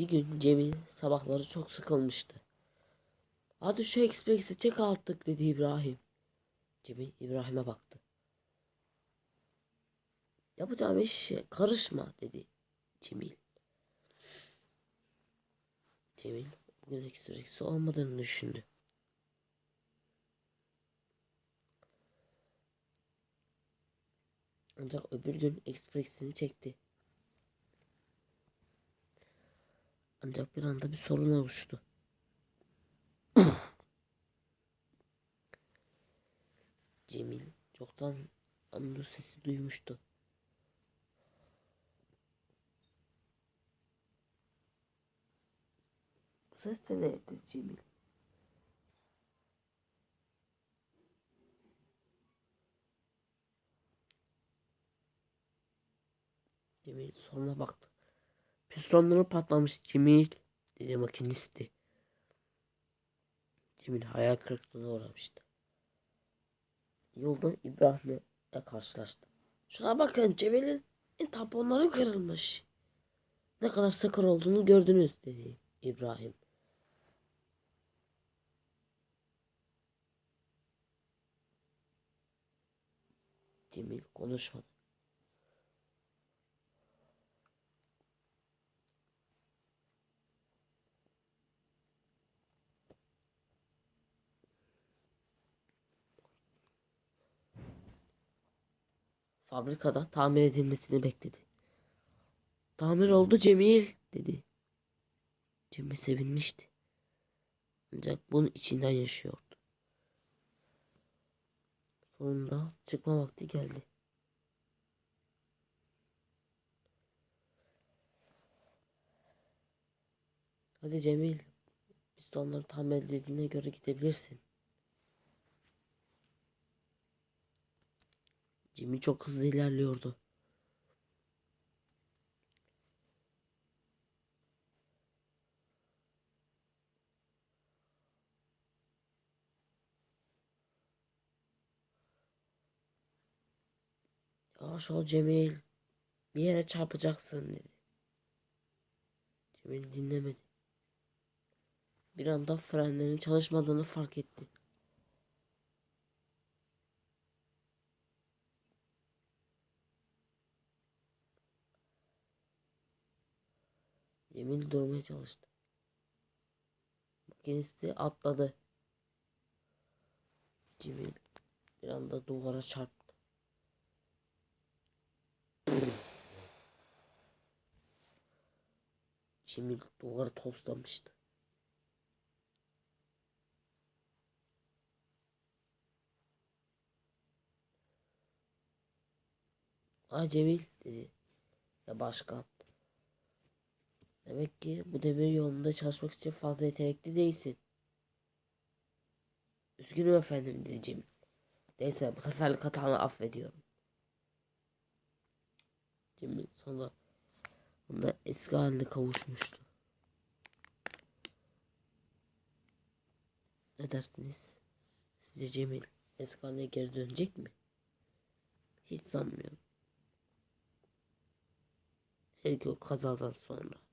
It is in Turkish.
Bir gün Cemil sabahları çok sıkılmıştı. Hadi şu ekspresi çek artık dedi İbrahim. Cemil İbrahim'e baktı. Yapacağım işe karışma dedi Cemil. Cemil bugün ekspresi olmadığını düşündü. Ancak öbür gün ekspresini çekti. Ancak bir anda bir sorun oluştu. Cemil çoktan anlı sesi duymuştu. Bu ses de neydi Cemil? Cemil sonra baktı. Pistonları patlamış Cemil dedi makinisti. Cemil hayal kırıklığına uğramıştı. Yolda İbrahim'le karşılaştı. Şuna bakın Cemil'in tamponları kırılmış. Ne kadar sakır olduğunu gördünüz dedi İbrahim. Cemil konuşmadı. Fabrikada tamir edilmesini bekledi. Tamir oldu Cemil dedi. Cemil sevinmişti. Ancak bunun içinden yaşıyordu. Sonunda çıkma vakti geldi. Hadi Cemil, pistonları tamir edildiğine göre gidebilirsin. Jimmy çok hızlı ilerliyordu. Yavaş ol Cemil. Bir yere çarpacaksın dedi. Cemil dinlemedi. Bir anda frenlerin çalışmadığını fark etti. Cemil durmaya çalıştı. Makinesi atladı. Cemil bir anda duvara çarptı. Cemil duvarı toslamıştı. Ay Cemil dedi. Ya başkan. Demek ki bu demir yolunda çalışmak için fazla yetenekli değilsin. Üzgünüm efendim diyeceğim. Neyse bu seferlik hatanı affediyorum. Cemil sonra onda eski haline kavuşmuştu. Ne dersiniz? Sizce Cemil eski haline geri dönecek mi? Hiç sanmıyorum. Her gün kazadan sonra.